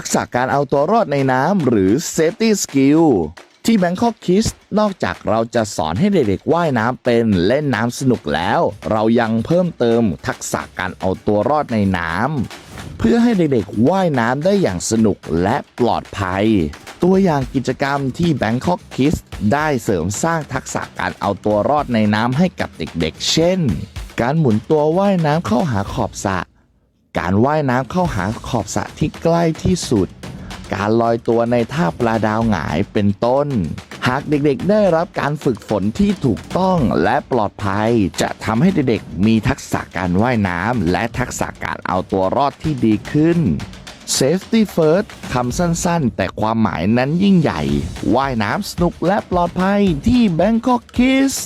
ทักษะการเอาตัวรอดในน้ำหรือ Safety Skill ที่ Bangkok Kids นอกจากเราจะสอนให้เด็กๆว่ายน้ำเป็นเล่นน้ำสนุกแล้ว เรายังเพิ่มเติมทักษะการเอาตัวรอดในน้ำเพื่อให้เด็กๆว่ายน้ำได้อย่างสนุกและปลอดภัย ตัวอย่างกิจกรรมที่ Bangkok Kids ได้เสริมสร้างทักษะการเอาตัวรอดในน้ำให้กับเด็กๆ เช่น การหมุนตัวว่ายน้ำเข้าหาขอบสระ การว่ายน้ำเข้าหาขอบสระที่ใกล้ที่สุด การลอยตัวในท่าปลาดาวหงายเป็นต้น หากเด็กๆได้รับการฝึกฝนที่ถูกต้องและปลอดภัย จะทำให้เด็กๆมีทักษะการว่ายน้ำและทักษะการเอาตัวรอดที่ดีขึ้น Safety First คำสั้นๆ แต่ความหมายนั้นยิ่งใหญ่ ว่ายน้ำสนุกและปลอดภัยที่ Bangkok Kids